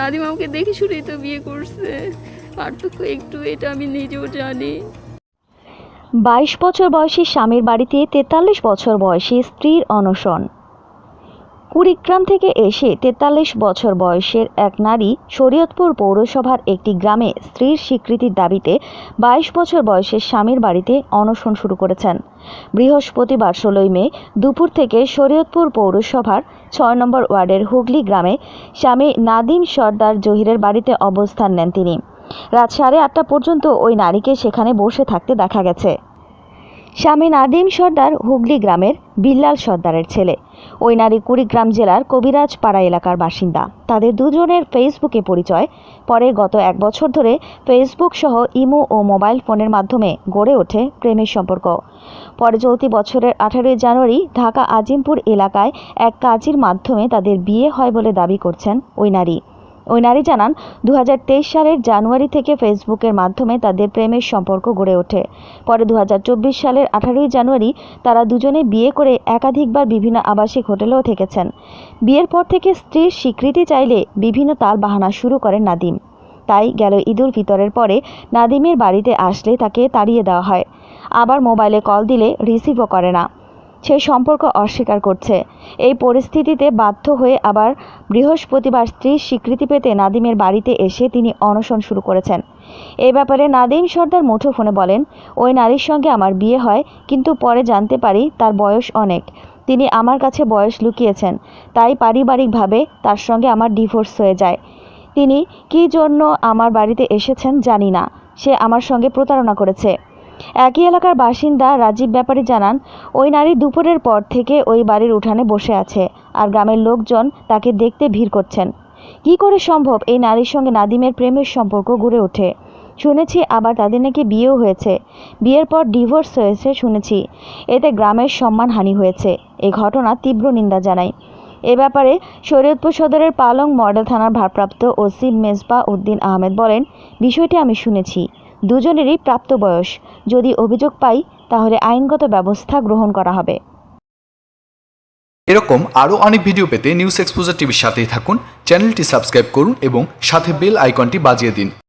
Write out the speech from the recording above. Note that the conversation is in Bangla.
নাদিম আমাকে দেখে শুনেই তো বিয়ে করছে। পার্থক্য একটু এটা আমি নিজেও জানি। বাইশ বছর বয়সী স্বামীর বাড়িতে তেতাল্লিশ বছর বয়সী স্ত্রীর অনশন। কুড়িগ্রাম থেকে এসে তেতাল্লিশ বছর বয়সের এক নারী শরীয়তপুর পৌরসভার একটি গ্রামে স্ত্রীর স্বীকৃতির দাবিতে বাইশ বছর বয়সের স্বামীর বাড়িতে অনশন শুরু করেছেন। বৃহস্পতিবার ষোলোই মে দুপুর থেকে শরীয়তপুর পৌরসভার ছয় নম্বর ওয়ার্ডের হুগলি গ্রামে স্বামী নাদিম সর্দার জহিরের বাড়িতে অবস্থান নেন তিনি। রাত সাড়ে আটটা পর্যন্ত ওই নারীকে সেখানে বসে থাকতে দেখা গেছে। স্বামী নাদিম সর্দার হুগলি গ্রামের বিল্লাল সর্দারের ছেলে। ওই নারী কুড়িগ্রাম জেলার কবিরাজ পাড়া এলাকার বাসিন্দা। তাদের দুজনের ফেসবুকে পরিচয়। পরে গত এক বছর ধরে ফেসবুক সহ ইমো ও মোবাইল ফোনের মাধ্যমে গড়ে ওঠে প্রেমের সম্পর্ক। পরে চলতি বছরের আঠারোই জানুয়ারি ঢাকা আজিমপুর এলাকায় এক কাজের মাধ্যমে তাদের বিয়ে হয় বলে দাবি করছেন ওই নারী। ওই জানান দু হাজার তেইশ সালের জানুয়ারি থেকে ফেসবুকের মাধ্যমে তাদের প্রেমের সম্পর্ক গড়ে ওঠে। পরে দু হাজার চব্বিশ সালের আঠারোই জানুয়ারি তারা দুজনে বিয়ে করে একাধিকবার বিভিন্ন আবাসিক হোটেলেও থেকেছেন। বিয়ের পর থেকে স্ত্রীর স্বীকৃতি চাইলে বিভিন্ন তাল বাহানা শুরু করেন নাদিম। তাই গেল ঈদুল ফিতরের পরে নাদিমের বাড়িতে আসলে তাকে তাড়িয়ে দেওয়া হয়। আবার মোবাইলে কল দিলে রিসিভও করে না। সে সম্পর্ক অস্বীকার করছে। এই পরিস্থিতিতে বাধ্য হয়ে আবার বৃহস্পতিবার স্ত্রীর স্বীকৃতি পেতে নাদিমের বাড়িতে এসে তিনি অনশন শুরু করেছেন। এ ব্যাপারে নাদিম সর্দার মুঠোফোনে বলেন, ওই নারীর সঙ্গে আমার বিয়ে হয়, কিন্তু পরে জানতে পারি তার বয়স অনেক। তিনি আমার কাছে বয়স লুকিয়েছেন, তাই পারিবারিকভাবে তার সঙ্গে আমার ডিভোর্স হয়ে যায়। তিনি কী জন্য আমার বাড়িতে এসেছেন জানি না। সে আমার সঙ্গে প্রতারণা করেছে। একই এলাকার বাসিন্দা রাজীব ব্যাপারী জানান, ওই নারী দুপুরের পর থেকে ওই বাড়ির উঠানে বসে আছে আর গ্রামের লোকজন তাকে দেখতে ভিড় করছেন। কী করে সম্ভব এই নারীর সঙ্গে নাদিমের প্রেমের সম্পর্ক গড়ে ওঠে? শুনেছি আবার তাদের নাকি বিয়েও হয়েছে। বিয়ের পর ডিভোর্স হয়েছে শুনেছি। এতে গ্রামের সম্মান হানি হয়েছে। এই ঘটনা তীব্র নিন্দা জানাই। এ ব্যাপারে শরীয়তপুর সদরের পালং মডেল থানার ভারপ্রাপ্ত ওসি মেজবা উদ্দিন আহমেদ বলেন, বিষয়টি আমি শুনেছি। দুজনেরই প্রাপ্ত বয়স। যদি অভিযোগ পাই, তাহলে আইনগত ব্যবস্থা গ্রহণ করা হবে। এরকম আরও অনেক ভিডিও পেতে নিউজ এক্সপোজার টিভির সাথেই থাকুন, চ্যানেলটি সাবস্ক্রাইব করুন এবং সাথে বেল আইকনটি বাজিয়ে দিন।